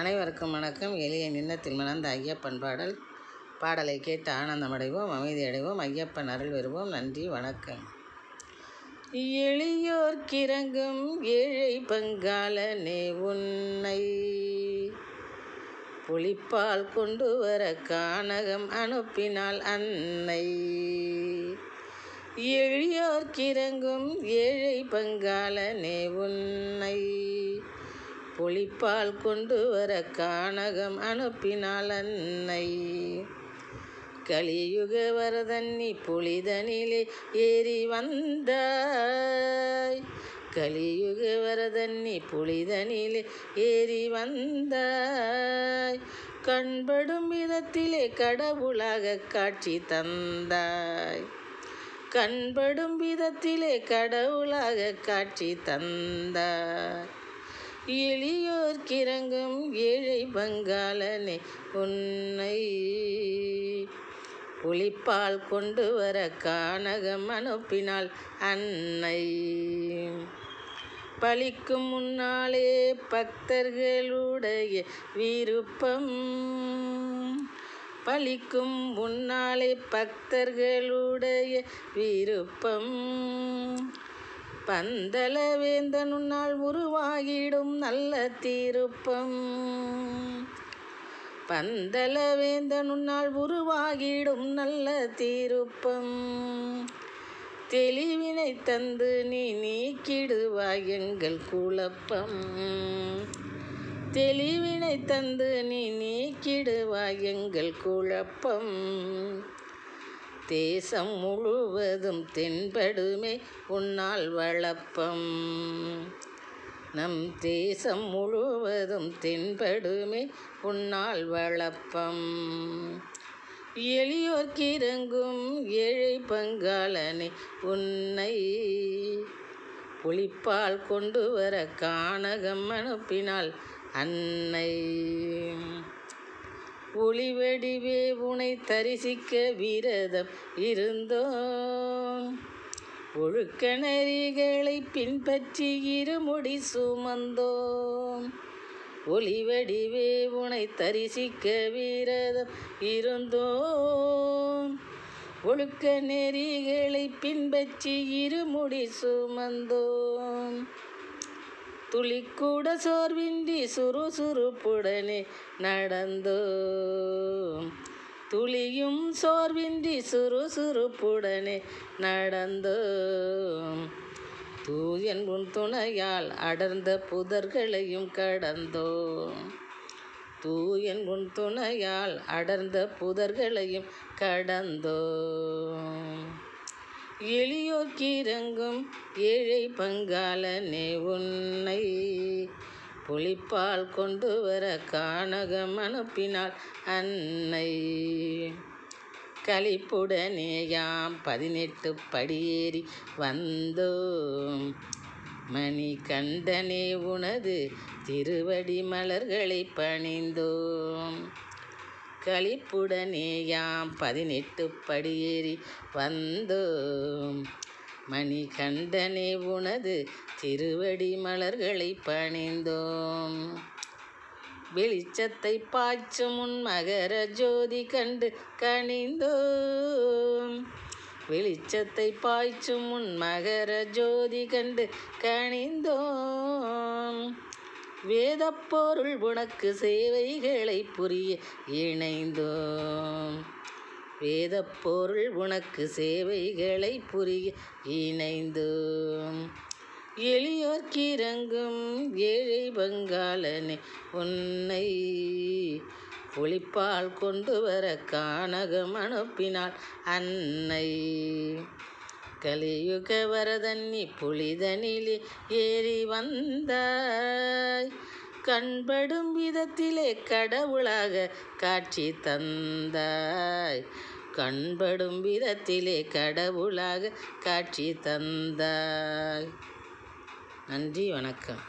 அனைவருக்கும் வணக்கம். எளிய நின்னத்தில் மணந்த ஐயப்பன் பாடல். பாடலை கேட்டு ஆனந்தமடைவோம் அமைதி அடைவோம் ஐயப்பன் அருள் வருவோம் நன்றி வணக்கம். எளியோர் கிறங்கும் ஏழை பங்காளனே உன்னை புளிப்பால் கொண்டு வர கானகம் அனுப்பினால் அன்னை. எளியோர் கிறங்கும் ஏழை பங்காளனே உன்னை புளிப்பால் கொண்டு வர கானகம் அனுப்பினாள் அன்னை. கலியுக வரதன்னி புலிதனிலே ஏறி வந்தாய். கலியுக வரதன்னி புலிதனிலே ஏறி வந்தாய். கண்படும் விதத்திலே கடவுளாக காட்சி தந்தாய். கண்படும் விதத்திலே கடவுளாக காட்சி தந்தாய். எளியோர் கிறங்கும் ஏழை பங்காளனே உன்னை புளிப்பால் கொண்டு வர கானகம் அனுப்பினாள் அன்னை. பழிக்கும் முன்னாலே பக்தர்களுடைய விருப்பம். பழிக்கும் முன்னாலே பக்தர்களுடைய விருப்பம். பந்தல வேந்தனுன்னால் உருவாகிடும் நல்ல தீருப்பம். பந்தல வேந்தனுன்னால் உருவாகிடும் நல்ல தீருப்பம். தெளிவினை தந்து நீ நீக்கிடுவாய் எங்கள் குழப்பம். தெளிவினை தந்து நீ நீக்கிடுவாய் எங்கள் குழப்பம். தேசம் முழுவதும் தென்படுமே உன்னால் வளப்பம். நம் தேசம் முழுவதும் தென்படுமே உன்னால் வளப்பம். எளியோர்க்கிறங்கும் ஏழை பங்காளனை உன்னை புளிப்பால் கொண்டு வர கானகம் அனுப்பினால் அன்னை. ஒளிவடிவே உனை தரிசிக்க விரதம் இருந்தோம். ஒழுக்க நெறிகளை பின்பற்றி இருமுடி சுமந்தோம். ஒளிவடிவே உனை தரிசிக்க விரதம் இருந்தோம். ஒழுக்க நெறிகளை பின்பற்றி இருமுடி சுமந்தோம். துளிக்கூட சோர்வின்றி சுறுசுறுப்புடனே நடந்தோ. துளியும் சோர்வின்றி சுறுசுறுப்புடனே நடந்தோ. தூயன் உன் துணையால் அடர்ந்த புதர்களையும் கடந்தோ. தூயன் உன் துணையால் அடர்ந்த புதர்களையும் கடந்தோ. கடந்தோம் எளியோக்கிறங்கும் ஏழை பங்காளனே உன்னை புளிப்பால் கொண்டு வர கானகம் அனுப்பினாள் அன்னை. களிப்புடனேயாம் பதினெட்டு படியேறி வந்தோம். மணி கண்டனே உனது திருவடி மலர்களை பணிந்தோம். களிப்புடனேயாம் பதினெட்டு படியேறி வந்தோம் மணி கண்டனே உனது திருவடி மலர்களை பணிந்தோம். வெளிச்சத்தை பாய்ச்சும் உன் மகர ஜோதி கண்டு கணிந்தோம். வெளிச்சத்தை பாய்ச்சும் உன் மகர ஜோதி கண்டு கணிந்தோம். வேதப்பொருள் உனக்கு சேவைகளை புரிய இணைந்தோம். வேதப்பொருள் உனக்கு சேவைகளை புரிய இணைந்தோம். எளியோர்க்கிறங்கும் ஏழை பங்காளனே உன்னை ஒளிப்பால் கொண்டு வர கானகம் அனுப்பினாள் அன்னை. கலியுக வரதன்னி புலிதனிலே ஏறி வந்தாய். கண்படும் விதத்திலே கடவுளாக காட்சி தந்தாய். கண்படும் விதத்திலே கடவுளாக காட்சி தந்தாய். நன்றி வணக்கம்.